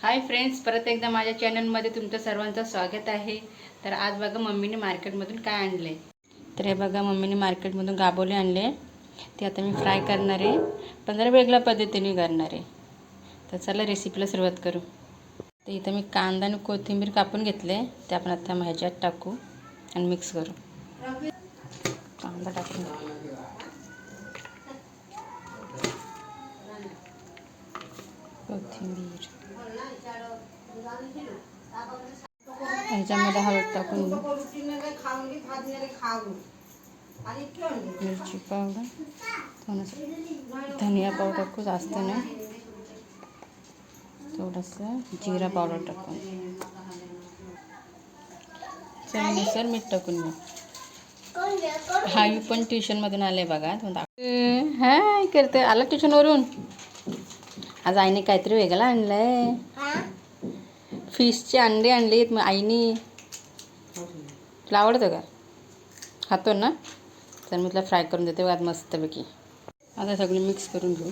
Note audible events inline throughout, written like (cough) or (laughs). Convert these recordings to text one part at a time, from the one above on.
Hi friends परत एकदा माझ्या चॅनलमध्ये तुमचं सर्वांचं स्वागत आहे. तर आज बघा मम्मीने मार्केटमधून काय आणले तर हे बघा मम्मीने मार्केटमधून गाबोले आणले ते आता मी फ्राय करणार आहे. पण जरा वेगळ्या पद्धतीने करणार आहे. तर चला रेसिपीला सुरुवात करू. तर इथं मी कांदा आणि कोथिंबीर कापून घेतले. ते आपण आता ह्याच्यात टाकू आणि मिक्स करू. कांदा टाकून कोथिंबीर. ह्याच्यामध्ये हळद टाकून घेऊ. मिरची पावडर थोडंसं धनिया पावडर टाकू जास्त नाही. थोडंसं जिरा पावडर टाकून. चवीनुसार मीठ टाकून घेऊ हाई पण ट्युशनमधून आले बघा हाय करते आला ट्युशनवरून आज आईने काहीतरी वेगळं आणलंय. फिशचे अंडे आणलेत मग आईने. तुला आवडतं का? खातो ना? तर मी तुला फ्राय करून देते आज मस्तपैकी. आता सगळी मिक्स करून घेऊ.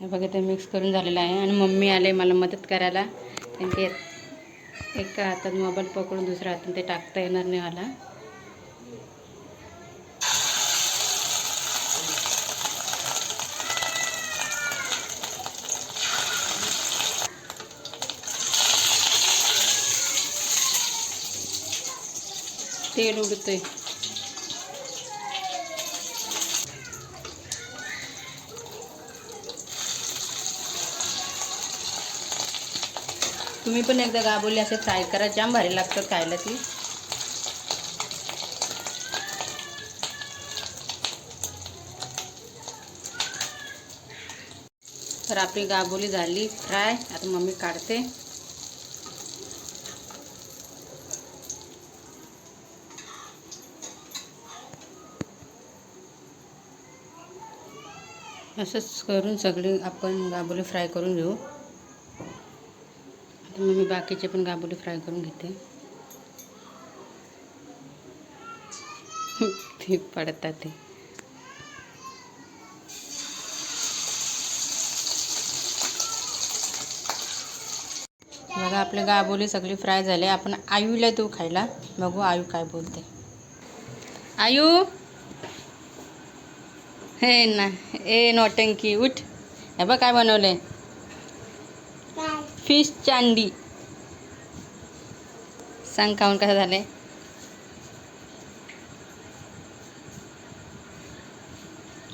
हे बघा ते मिक्स करून झालेलं आहे. आणि मम्मी आले मला मदत करायला. त्यांचे एका हातात मोबाईल पकडून दुसऱ्या हातात ते टाकता येणार नाही मला. तेल उडतंय. तुम्ही पण एकदा गाबोली असे फ्राय करा जाम भारी लागतात खायला ती. तर आपली गाबोली झाली फ्राय आता मम्मी काढते. असंच करून सगळी आपण गाबोली फ्राय करून घेऊ. मग मी बाकीचे पण गाबोली फ्राय करून घेते. (laughs) ते पडतात ते. बघा आपले गाबोली सगळी फ्राय झाले. आपण आयूला देऊ खायला. बघू आयू काय बोलते. आयू? हे ना ए नोटंकी उठ. हे बघ काय बनवले फिश चांडी सांग काउन कसं झालंय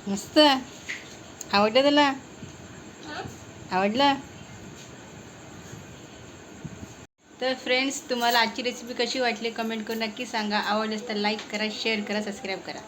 मस्त. आवडलं तुला? आवडलं? तर फ्रेंड्स तुम्हाला आजची रेसिपी कशी वाटली? कमेंट करून नक्की सांगा. आवडल्यास तर लाईक करा शेअर करा सबस्क्राईब करा.